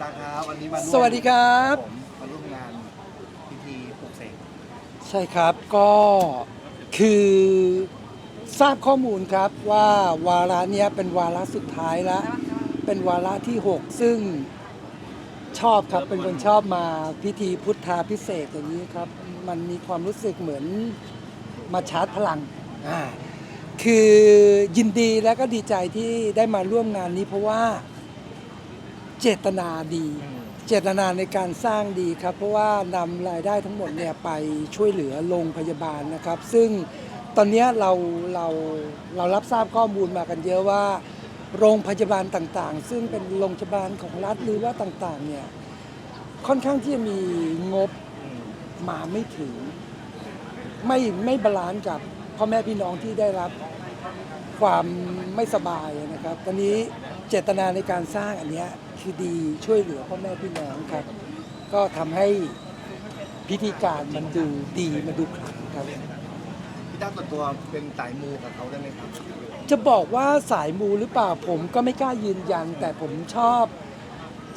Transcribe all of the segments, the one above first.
ตาครับวันนี้มาร่วมสวัสดีครับ ผมมาร่วมงานพิธีปลุกเสกใช่ครับก็คือทราบข้อมูลครับว่าวาระเนี้ยเป็นวาระสุดท้ายแล้วเป็นวาระที่ 6 ซึ่งชอบครับเป็นคนชอบมาพิธีพุทธาพิเศษกอย่างนี้ครับ มันมีความรู้สึกเหมือนมาชาร์จพลังอ่าคือยินดีและก็ดีใจที่ได้มาร่วมงานนี้เพราะว่า เจตนาดี เจตนาในการสร้างดีครับ เพราะว่านำรายได้ทั้งหมดเนี่ยไปช่วยเหลือโรงพยาบาลนะครับ ซึ่งตอนเนี้ยเราเราเรารับทราบข้อมูลมากันเยอะว่า โรงพยาบาลต่างๆ ซึ่งเป็นโรงพยาบาลของรัฐหรือว่าต่างๆเนี่ยค่อนข้างที่จะมีงบมาไม่ถึง ไม่ไม่บาลานซ์กับพ่อแม่พี่น้องที่ได้รับความไม่สบายนะครับ ตอนนี้เจตนาในการสร้างอันเนี้ย คือดีช่วยเหลือพ่อแม่พี่น้องครับ ก็ทำให้พิธีการมันดูดีมันดูขลังครับพี่ตั้มส่วนตัวเป็นสายมูกับเขาได้ไหมครับ จะบอกว่าสายมูหรือเปล่าผมก็ไม่กล้ายืนยัน แต่ผมชอบ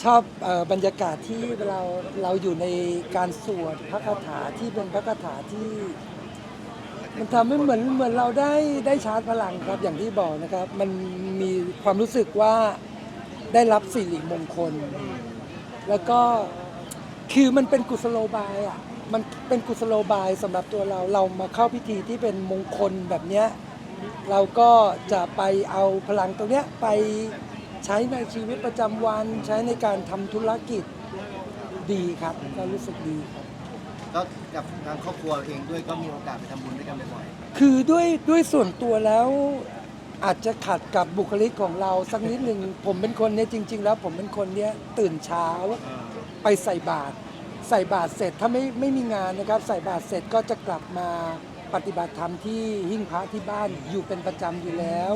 ชอบเออบรรยากาศที่เราเราอยู่ในการสวดพระคาถาที่เป็นพระคาถาที่ มันทำให้เหมือนเหมือนเราได้ได้ชาร์จพลังครับอย่างที่บอกนะครับ มันมีความรู้สึกว่า ได้รับสิริมงคล แล้วก็คือมันเป็นกุศโลบายอะมันเป็นกุศโลบายสำหรับตัวเราเรามาเข้าพิธีที่เป็นมงคลแบบเนี้ยเราก็จะไปเอาพลังตรงเนี้ยไปใช้ในชีวิตประจำวันใช้ในการทำธุรกิจดีครับก็รู้สึกดีครับ ก็กับทางครอบครัวเองด้วยก็มีโอกาสไปทำบุญด้วยกันบ่อยคือด้วยด้วยส่วนตัวแล้ว อาจจะขัดกับบุคลิกของเราสักนิดหนึ่ง ผมเป็นคนเนี้ยจริง ๆ แล้วผมเป็นคนเนี้ยตื่นเช้าไปใส่บาตรใส่บาตรเสร็จถ้าไม่ไม่มีงานนะครับ ใส่บาตรเสร็จก็จะกลับมาปฏิบัติธรรมที่หิ้งพระที่บ้านอยู่เป็นประจำอยู่แล้ว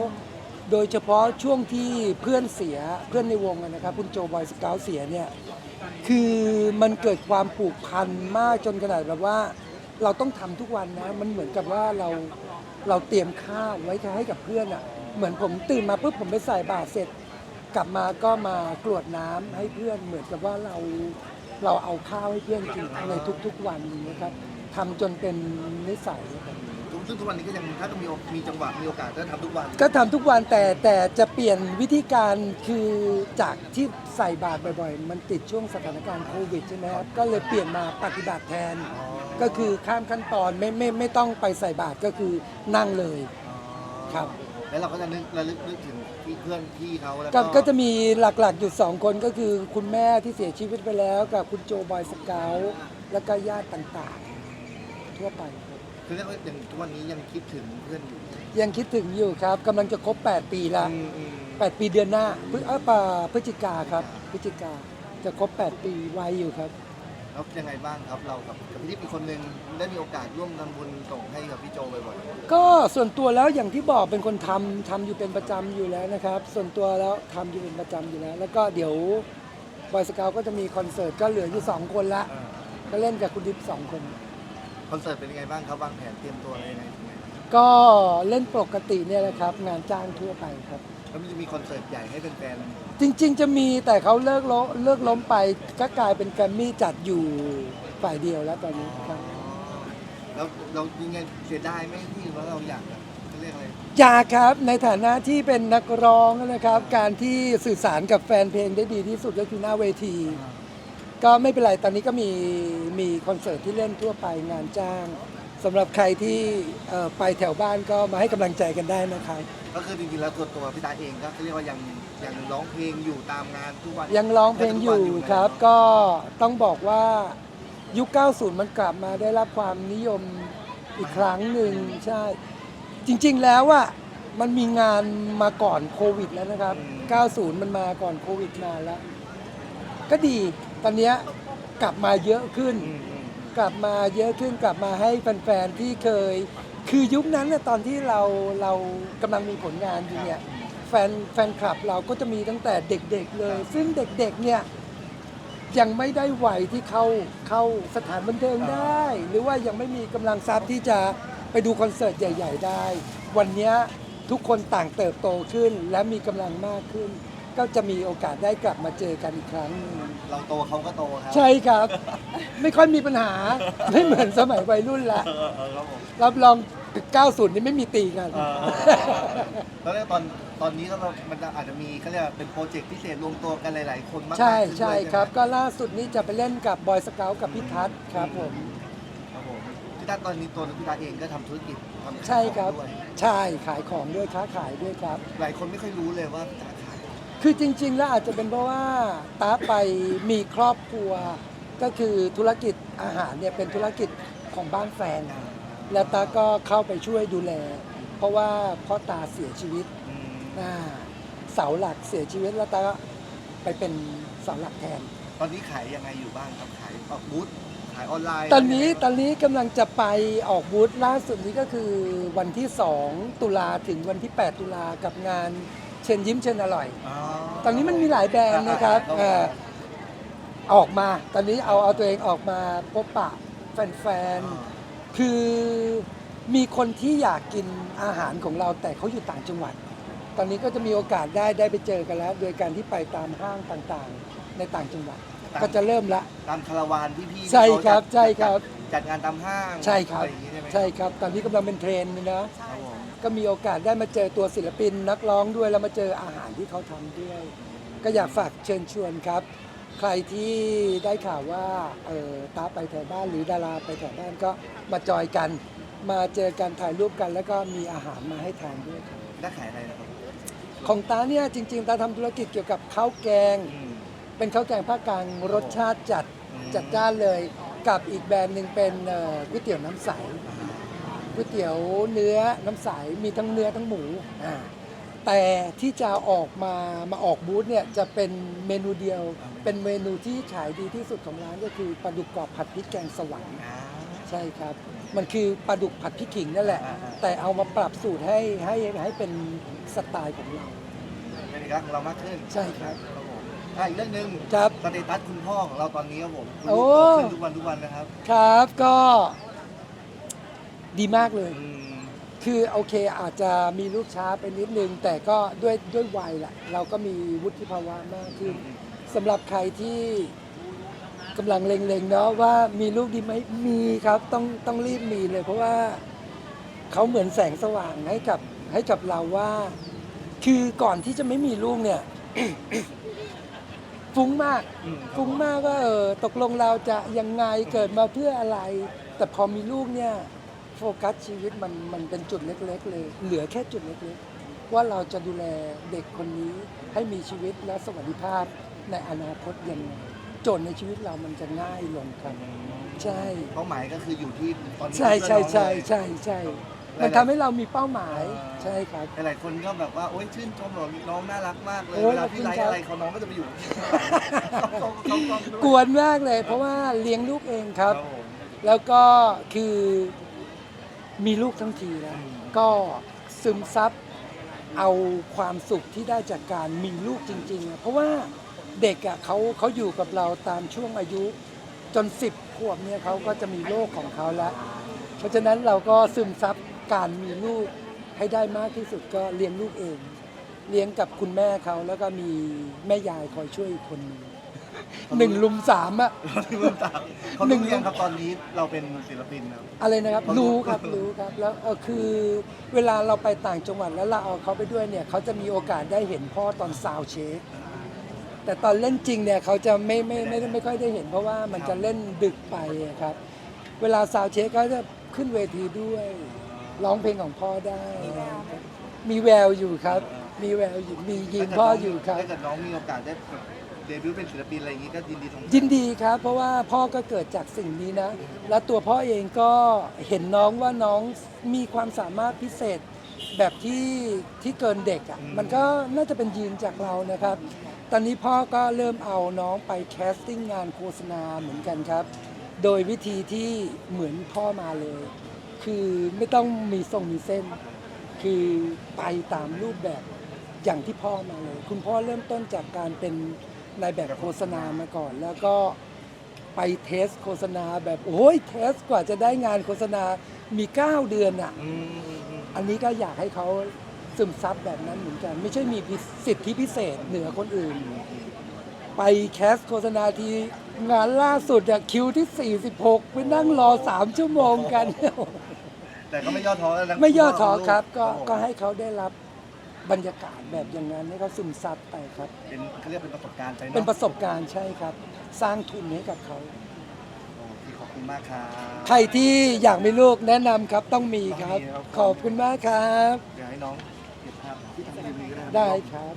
โดยเฉพาะช่วงที่เพื่อนเสียเพื่อนในวงนะครับคุณโจบอยสกาวเสียเนี่ยคือมันเกิดความผูกพันมากจนขนาดแบบว่า เราต้องทำทุกวันนะมันเหมือนกับว่าเราเราเตรียมข้าวไว้ให้กับเพื่อนอะ่ะ เหมือนผมตื่นมาปุ๊บผมไปใส่บาตรเสร็จ กลับมาก็มากรวดน้ำให้เพื่อนเหมือนกับว่าเราเราเอาข้าวให้เพื่อนกินในทุกๆวันนี้นะครับทำจนเป็นนิสัยครับๆทุกซึ่งทุกวันนี้ก็ยังถ้าต้องมีโอมีจังหวะมีโอกาสก็ทำทุกวัน ก็ทำทุกวันแต่แต่จะเปลี่ยนวิธีการคือจากที่ใส่บาตรบ่อยๆ มันติดช่วงสถานการณ์โควิดใช่ไหมครับก็เลยเปลี่ยนมาปฏิบัติแทน ก็คือข้ามขั้นตอนไม่ไม่ไม่ต้องไปใส่บาตรก็คือนั่งเลยครับ แล้วเราก็จะนึกระลึกนึกถึงพี่เพื่อนพี่เขาแล้วก็ก็ก็จะมีหลักๆอยู่สองคนก็คือคุณแม่ที่เสียชีวิตไปแล้ว กับคุณโจบอยสเกลแล้วก็ญาติต่างๆ ทั่วไปครับคือเรียกว่าอย่างทุกวันนี้ยังคิดถึงเพื่อนอยู่ยังคิดถึงอยู่ครับกำลังจะครบ 8 ปีละอืมอืม8 ปีเดือนหน้าพฤเอ่อป่าพฤศจิกาครับพฤศจิกาจะครบ 8 ปีไวอยู่ครับ แล้วยังไงบ้างครับเรากับกับพี่ทิพย์อีกคนนึงได้มีโอกาสร่วมทำบุญส่งให้กับพี่โจบ่อยๆก็ส่วนตัวแล้วอย่างที่บอกเป็นคนทำทำอยู่เป็นประจำอยู่แล้วนะครับ ส่วนตัวแล้วทำอยู่เป็นประจำอยู่แล้ว แล้วก็เดี๋ยวบอยสเกลก็จะมีคอนเสิร์ตก็เหลืออยู่สองคนละก็เล่นกับคุณดิฟสองคน คอนเสิร์ตเป็นยังไงบ้างครับวางแผนเตรียมตัวอะไรยังไงยังไงก็เล่นปกติเนี่ยแหละครับ งานจ้างทั่วไปครับ แล้วมันจะมีคอนเสิร์ตใหญ่ให้แฟนจริง ๆ จะมีแต่เขาเลิกล้มเลิกล้มไปก็กลายเป็นแกรมมี่จัดอยู่ฝ่ายเดียวแล้วตอนนี้ครับ ๆแล้วเรายังไงเสียดายไหมที่ว่าเราอยากแบบเขาเรียกอะไรอยากครับในฐานะที่เป็นนักร้องนะครับ การที่สื่อสารกับแฟนเพลงได้ดีที่สุดก็คือหน้าเวที ก็ไม่เป็นไรตอนนี้ก็มีมีคอนเสิร์ตที่เล่นทั่วไปงานจ้าง สำหรับใครที่เอ่อไปแถวบ้านก็มาให้กำลังใจกันได้นะครับ ก็คือจริงๆแล้วตัวตัวพี่ตาเองก็เขาเรียกว่ายังยังร้องเพลงอยู่ตามงานทุกวันยังร้องเพลงอยู่ทุกวันครับนะก็ต้องบอกว่ายุค 90 มันกลับมาได้รับความนิยมอีกครั้งหนึ่งใช่ จริงๆแล้วอะมันมีงานมาก่อนโควิดแล้วนะครับ 90 มันมาก่อนโควิดนานแล้ว ก็ดีตอนเนี้ยกลับมาเยอะขึ้น อืมอืม กลับมาเยอะขึ้นกลับมาให้แฟนๆที่เคย คือยุคนั้นเนี่ยตอนที่เราเรากำลังมีผลงานอยู่เนี่ยแฟนแฟนคลับเราก็จะมีตั้งแต่เด็กๆเลย ซึ่งเด็กๆเนี่ยยังไม่ได้วัยที่เข้าเข้าสถานบันเทิงได้ หรือว่ายังไม่มีกำลังทรัพย์ที่จะไปดูคอนเสิร์ตใหญ่ ๆ ได้ วันนี้ทุกคนต่างเติบโตขึ้นและมีกำลังมากขึ้น ก็จะมีโอกาสได้กลับมาเจอกันอีกครั้งหนึ่งเราโตเขาก็โตครับใช่ครับ ไม่ค่อยมีปัญหา ไม่เหมือนสมัยวัยรุ่นละ เออเออครับผมรับรอง90นี่ไม่มีตีกัน เออแล้วตอนตอนนี้ก็เรามันอาจจะมีเขาเรียกว่าเป็นโปรเจกต์พิเศษรวมตัวกันหลาย ๆ คนมากใช่ขึ้นใช่ด้วยครับ ไหมก็ล่าสุดนี้จะไปเล่นกับบอยสเกลกับพี่ทัศน์ครับผม ครับผมพี่ตาตอนนี้ตัวพี่ตาเองก็ทำธุรกิจทำขายใช่ครับของด้วยใช่ขายของด้วยค้าขายด้วยครับ หลายคนไม่ค่อยรู้เลยว่าพี่ตาขาย คือจริง ๆ แล้วอาจจะเป็นเพราะว่าตาไปมีครอบครัว ก็คือธุรกิจอาหารเนี่ยเป็นธุรกิจของบ้านแฟนแล้วตาก็เข้าไปช่วยดูแล เพราะว่าพ่อตาเสียชีวิตอืมอ่าเสาหลักเสียชีวิตแล้วตาก็ไปเป็นเสาหลักแทน ตอนนี้ขายยังไงอยู่บ้างครับขายออกบูธขายออนไลน์ตอนนี้ะไรยังไงตอนนี้กำลังจะไปออกบูธล่าสุดนี้ก็คือวันที่ 2 ตุลาถึงวันที่ 8 ตุลากับงาน เชิญยิ้มเชิญอร่อยอ๋อตอนนี้มันมีหลายแบรนด์นะครับอ่าเอ่อออกมา ตอนนี้เอาเอาตัวเองออกมาพบปะแฟนๆ คือมีคนที่อยากกินอาหารของเราแต่เขาอยู่ต่างจังหวัด ตอนนี้ก็จะมีโอกาสได้ได้ไปเจอกันแล้ว โดยการที่ไปตามห้างต่างๆ ในต่างจังหวัด ก็จะเริ่มละ ตามคาราวานพี่พี่ๆใช่ครับที่เขาจัดใช่ครับ จัดงานตามห้างใช่ครับ อะไอย่างงี้ใช่ไหมใช่ครับ ตอนนี้กำลังเป็นเทรนด์เลยนะครับผม ก็มีโอกาสได้มาเจอตัวศิลปินนักร้องด้วยแล้วมาเจออาหารที่เขาทำด้วย ก็อยากฝากเชิญชวนครับ ใครที่ได้ข่าวว่าเออตาไปแถวบ้านหรือดาราไปแถวบ้านก็มาจอยกัน มาเจอกันถ่ายรูปกันแล้วก็มีอาหารมาให้ทานด้วยครับได้ขายอะไรนะครับของตาเนี่ยจริงๆตาทำธุรกิจเกี่ยวกับข้าวแกง อืม เป็นข้าวแกงภาคกลางรสชาติจัดอืม จัดจ้านเลย กับอีกแบรนด์หนึ่งเป็นเอ่อก๋วยเตี๋ยวน้ำใส ก๋วยเตี๋ยวเนื้อน้ำใสมีทั้งเนื้อทั้งหมูอ่าแต่ที่จะออกมามาออกบูธเนี่ยจะเป็นเมนูเดียว เป็นเมนูที่ขายดีที่สุดของร้านก็คือปลาดุกกรอบผัดพริกแกงสวรรค์อ่าใช่ครับ มันคือปลาดุกผัดพริกขิงนั่นแหละอ่าอ่าแต่เอามาปรับสูตรให้ให้ให้เป็นสไตล์ของเรา เป็นเอกลักษณ์ของเรามากขึ้นใช่ครับครับผมอะอีกเรื่องหนึ่งครับสเตตัสคุณพ่อของเราตอนนี้ครับผมคุณโอ้ลูกโตขึ้นทุกวันทุกวันนะครับ ครับก็ ดีมากเลยอืมคือโอเคอาจจะมีลูกช้าไปนิดนึง แต่ก็ด้วยด้วยวัยแหละเราก็มีวุฒิภาวะมากขึ้นสำหรับใครที่กำลังเล็งๆเนาะว่ามีลูกดีไหมมีครับต้องต้องรีบมีเลย เพราะว่าเขาเหมือนแสงสว่างให้กับให้กับเราว่า คือก่อนที่จะไม่มีลูกเนี่ย ฟุ้งมากอืมฟุ้งมากว่าเออตกลงเราจะยังไงเกิดมาเพื่ออะไร แต่พอมีลูกเนี่ย โฟกัสชีวิตมันมันเป็นจุดเล็กๆเลย เหลือแค่จุดเล็กๆ ว่าเราจะดูแลเด็กคนนี้ให้มีชีวิตและสวัสดิภาพในอนาคตยังไงโจทย์ในชีวิตเรามันจะง่ายลงครับใช่ เป้าหมายก็คืออยู่ที่ตอนนี้ใช่ใช่ใช่เพื่อนน้องเลยใช่ใช่ มันทำให้เรามีเป้าหมายอ่าใช่ครับ หลายๆคนก็แบบว่าโอ๊ยชื่นชมหรอน้องน่ารักมากเลยโอ้ยเวลาพี่ไลขอบคุณครับฟ์อะไรเขาน้องก็จะไปอยู่เขาเขาเขาเขาด้วยกวนมากเลย เพราะว่าเลี้ยงลูกเองครับผมแล้วก็คือ มีลูกทั้งทีนะอืมก็ซึมซับเอาความสุขที่ได้จากการมีลูกจริงๆ เพราะว่าเด็กอะเขาเขาอยู่กับเราตามช่วงอายุจนสิบขวบเนี่ยเขาก็จะมีโลกของเขาแล้ว เพราะฉะนั้นเราก็ซึมซับการมีลูกให้ได้มากที่สุดก็เลี้ยงลูกเอง เลี้ยงกับคุณแม่เขาแล้วก็มีแม่ยายคอยช่วยอีกคนนึง หนึ่งลุมสามอะเขาที่มึงตามเขาหนึ่รู้งยังครับตอนนี้เราเป็นศิลปินครับ อะไรนะครับ เขารู้ รู้ครับรู้ครับแล้วเออคือเวลาเราไปต่างจังหวัดแล้วเราเอาเขาไปด้วยเนี่ยเขาจะมีโอกาสได้เห็นพ่อตอนซาวด์เช็คแต่ตอนเล่นจริงเนี่ยเขาจะไม่ไม่ไม่ไม่ไม่ค่อยได้เห็น เพราะว่ามันจะเล่นดึกไปอะครับ เวลาซาวด์เช็คเขาจะขึ้นเวทีด้วยร้องเพลงของพ่อได้นะครับมีแววอยู่ครับ มีแววอยู่มียิงพ่ออยู่ครับ ถ้าเกิดน้องมีโอกาสได้แบบ เดบิวต์เป็นศิลปินอะไรอย่างงี้ก็ยินดีทำยินดีครับ เพราะว่าพ่อก็เกิดจากสิ่งนี้นะ และตัวพ่อเองก็เห็นน้องว่าน้องมีความสามารถพิเศษแบบที่ที่เกินเด็กอะ่ะมันก็น่าจะเป็นยีนจากเรานะครับ ตอนนี้พ่อก็เริ่มเอาน้องไปแคสติ้งงานโฆษณาเหมือนกันครับ โดยวิธีที่เหมือนพ่อมาเลย คือไม่ต้องมีทรงมีเส้น คือไปตามรูปแบบอย่างที่พ่อมาเลย คุณพ่อเริ่มต้นจากการเป็น นายแบบโฆษณามาก่อน แล้วก็ไปเทสโฆษณาแบบโอ้ยเทสกว่าจะได้งานโฆษณามี 9 เดือนอะ อืมอืมอืมอันนี้ก็อยากให้เขาซึมซับแบบนั้นเหมือนกัน ไม่ใช่มีสิทธิพิเศษเหนือคนอื่น ไปแคสโฆษณาทีงานล่าสุดอะคิวที่ 46 ไปนั่งรอ 3 ชั่วโมงกัน แต่ก็ไม่ย่อท้อนะไม่ย่อท้อครับ ก็ผมก็ให้เขาได้รับ บรรยากาศแบบอย่างนั้นให้เขาซึมซับไปครับ เป็นเขาเรียกเป็นประสบการณ์ไปเนาะเป็นประสบการณ์ใช่ครับ สร้างทุนให้กับเขาโอเคขอบคุณมากครับ ใครที่อยากมีลูกแนะนำครับต้องมีครับ ต้องมีครับ ขอบคุณมากครับ เดี๋ยวให้น้องเก็บภาพที่ทำรีวิวก็ได้ครับ ได้ครับ